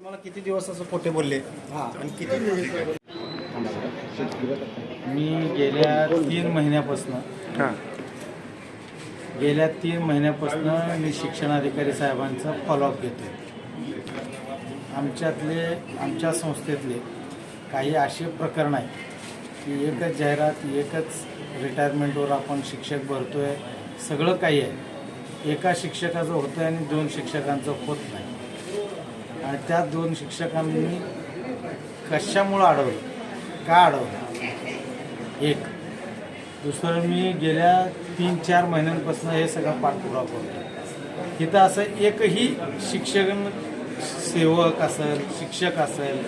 तुम्हाला किती दिवस असं खोटे बोलले? हा. आणि किती दिवस? मी गेल्या तीन महिन्यापासून हां. गेल्या तीन महिन्यापासून मी शिक्षणाधिकारी साहेबांचा फॉलोअप घेतो आमच्यातले आमच्या संस्थेतले काही असे प्रकरण आहे की एकच जाहिरात एकच रिटायरमेंटवर आपण शिक्षक भरतोय सगळं काही आहे. एका शिक्षकाचं होतं आणि दोन शिक्षकांचं होत नाही. आणि त्या दोन शिक्षकांनी कशामुळं अडवलं? का अडवलं? एक. दुसरं मी गेल्या तीन चार महिन्यांपासून हे सगळं पाठपुरावा करतो तिथं असं एकही शिक्षक सेवक असेल शिक्षक असेल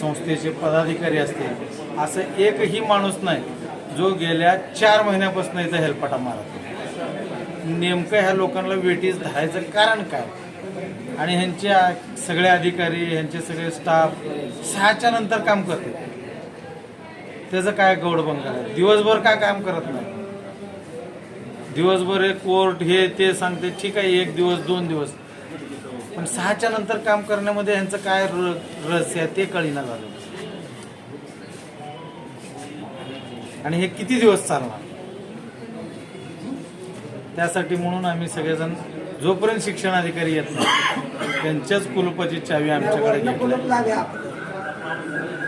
संस्थेचे पदाधिकारी असतील असं एकही माणूस नाही जो गेल्या चार महिन्यापासून इथं हेलपाटा मारत नेमकं ह्या लोकांना वेटीस धरायचं कारण काय? आणि ह्यांचे सगळे अधिकारी ह्यांचे सगळे स्टाफ सहाच्या नंतर काम करते त्याचं काय गौड आहे? दिवसभर काय काम करत नाही? दिवसभर हे कोर्ट हे ते सांगते ठीक आहे एक दिवस दोन दिवस. पण सहाच्या नंतर काम करण्यामध्ये ह्यांचं काय र- रहस्य आहे ते कळीना झालं. आणि हे किती दिवस चालणार? त्यासाठी म्हणून आम्ही सगळेजण जोपर्यंत शिक्षणाधिकारी येत नाही त्यांच्याच कुलपाची चावी आमच्याकडे घेतली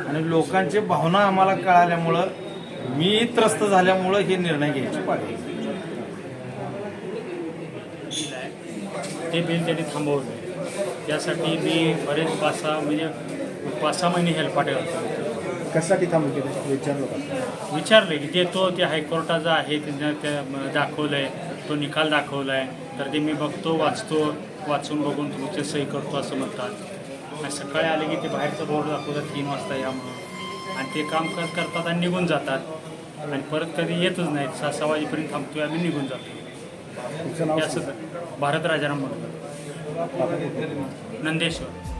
आणि लोकांची भावना आम्हाला कळाल्यामुळं मी त्रस्त झाल्यामुळं हे निर्णय घ्यायची पाहिजे ते बिल त्यांनी थांबवलं. त्यासाठी मी बरेच पाच सहा म्हणजे पाच सहा महिने हेल्पाटे घालतो कशासाठी थांबून केलं विचारलं का? विचारले की जे तो ते हायकोर्टाचा आहे त्यांना त्या म- दाखवलंय तो निकाल दाखवलाय. तर ते मी बघतो वाचतो वाचून बघून तुमचे सही करतो असं म्हणतात. आणि सकाळी आले की ते बाहेरचं बोर्ड दाखवतात तीन वाजता या म्हणून. आणि ते काम करत करतात आणि निघून जातात. आणि परत कधी येतच नाहीत. सहा सहा वाजेपर्यंत थांबतोय आम्ही निघून जातो. असं भारत राजाराम म्हणून. नंदेश्वर.